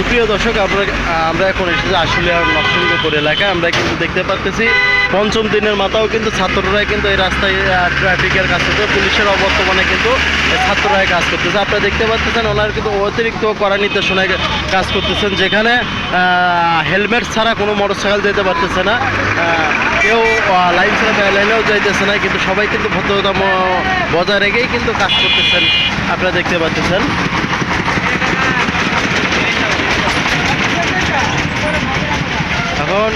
সুপ্রিয় দর্শক, আমরা আমরা এখন এসেছি আশুলিয়া নরসিংহপুর এলাকায়। আমরা কিন্তু দেখতে পাচ্ছি পঞ্চম দিনের মাথাও কিন্তু ছাত্ররা কিন্তু এই রাস্তায় ট্রাফিকের কাজ করতে পুলিশের অবর্তমানে কিন্তু ছাত্ররাই কাজ করতেছে। আপনারা দেখতে পাচ্ছেন ওনারা কিন্তু অতিরিক্ত কড়া নির্দেশনায় কাজ করতেছেন, যেখানে হেলমেট ছাড়া কোনো মোটরসাইকেল যেতে পারতেছে না। কেউ লাইন ছাড়া লাইনেও যাইতেছে না, কিন্তু সবাই কিন্তু ভদ্রতা বজায় রেখেই কিন্তু কাজ করতেছেন। আপনারা দেখতে পাচ্ছেন এখন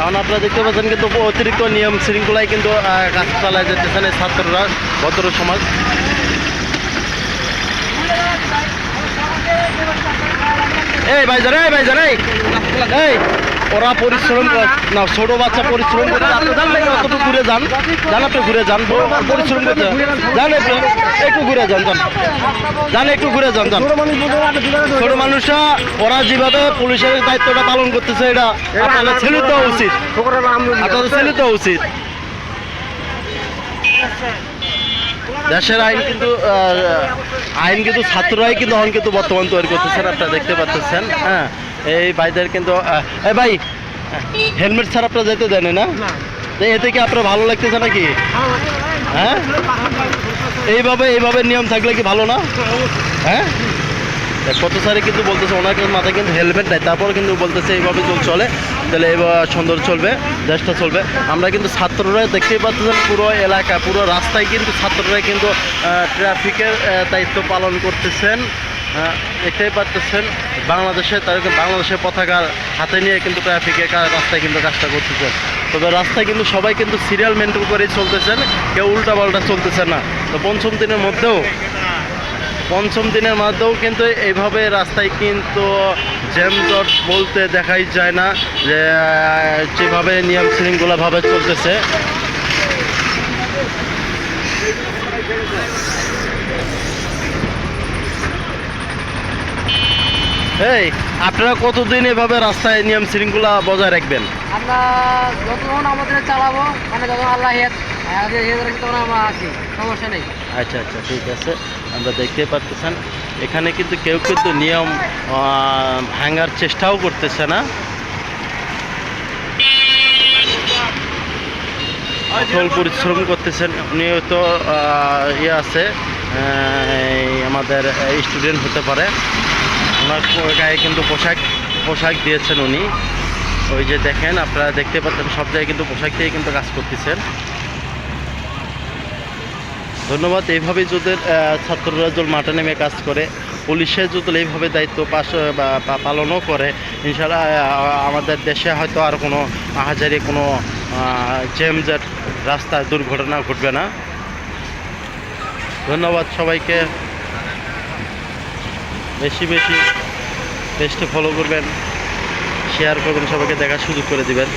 এখন আপনারা দেখতে পাচ্ছেন কিন্তু অতিরিক্ত নিয়ম শৃঙ্খলায় কিন্তু কাজ চালায় যেতেছেন এই ছাত্ররা, ভদ্র সমাজ। এই ভাইজান এই ভাইজান এই! ওরা পরিশ্রম না ছোট বাচ্চা পরিশ্রম করে আপনি অতটুকু ঘুরে যান। যান আপনি ঘুরে যান পরিশ্রম করতে। যান। একটু একটু ঘুরে যান যান যান একটু ঘুরে যান যান ছোট মানুষরা ওরা যেভাবে পুলিশের দায়িত্বটা পালন করতেছে এটা আপনাদের ছেলে। দেওয়া উচিত আপনাদের ছেলে দেওয়া উচিত। দেশের আইন কিন্তু আইন কিন্তু ছাত্ররাই কিন্তু এখন কিন্তু বর্তমান তৈরি করতেছেন আপনারা দেখতে পাচ্ছেন। হ্যাঁ। এই ভাইদের কিন্তু এই ভাই হেলমেট ছাড়া আপনারা যেতে দেন না? এতে কি আপনার ভালো লাগতেছে নাকি? হ্যাঁ? এইভাবে এইভাবে নিয়ম থাকলে কি ভালো না? হ্যাঁ? কত সারে কিন্তু বলতেছে ওনার কিন্তু মাথায় কিন্তু হেলমেট নাই তারপরে কিন্তু বলতেছে এইভাবে যদি চলে। তাহলে এবার সুন্দর চলবে দেশটা চলবে। আমরা কিন্তু ছাত্ররা দেখতেই পাচ্ছেন পুরো এলাকা পুরো রাস্তায় কিন্তু ছাত্ররা কিন্তু ট্রাফিকের দায়িত্ব পালন করতেছেন। দেখতেই পাচ্ছেন, বাংলাদেশে, তারা কিন্তু বাংলাদেশের পতাকার হাতে নিয়ে কিন্তু ট্রাফিকের রাস্তায় কিন্তু কাজটা করতেছেন। তবে রাস্তায় কিন্তু সবাই কিন্তু সিরিয়াল মেনটেন করেই চলতেছেন, কেউ উল্টা পাল্টা চলতেছে না। তো পঞ্চম দিনের মধ্যেও, পঞ্চম দিনের মধ্যেও কিন্তু এইভাবে রাস্তায় কিন্তু জ্যামজট বলতে দেখাই যায় না যে যেভাবে নিয়ম শৃঙ্খলাভাবে চলতেছে। এই আপনারা কতদিন এভাবে রাস্তায় নিয়ম শৃঙ্খলা বজায় রাখবেন? আমরা যতক্ষণ আমাদের চালাবো মানে যখন আল্লাহ হেদ আমাদের হেদ রাখি তখন আমরা আছি সমস্যা নেই। আচ্ছা আচ্ছা ঠিক আছে। আমরা দেখতে পাচ্ছেন এখানে কিন্তু কেউ কিন্তু নিয়ম ভাঙার চেষ্টাও করতেছে না। কঠোর পরিশ্রম করতেছেন। নিয়ত ইয়ে আছে। আমাদের স্টুডেন্ট হতে পারে। ওনার গায়ে কিন্তু পোশাক পোশাক দিয়েছেন উনি। ওই যে দেখেন আপনারা দেখতে পাচ্ছেন সব জায়গায় কিন্তু পোশাক দিয়ে কিন্তু কাজ করতেছেন। ধন্যবাদ এইভাবে যদি আহ, ছাত্ররা যদি মাঠে নেমে কাজ করে। পুলিশে যদি এইভাবে দায়িত্ব পাশ পালনও করে। ইনশাল্লাহ আমাদের দেশে হয়তো আর কোনো আহাজারি কোনো জ্যামজেট রাস্তায় দুর্ঘটনা ঘটবে না। ধন্যবাদ সবাইকে। বেশি বেশি পেজটি ফলো করবেন শেয়ার করবেন সবাইকে দেখার সুযোগ করে দিবেন।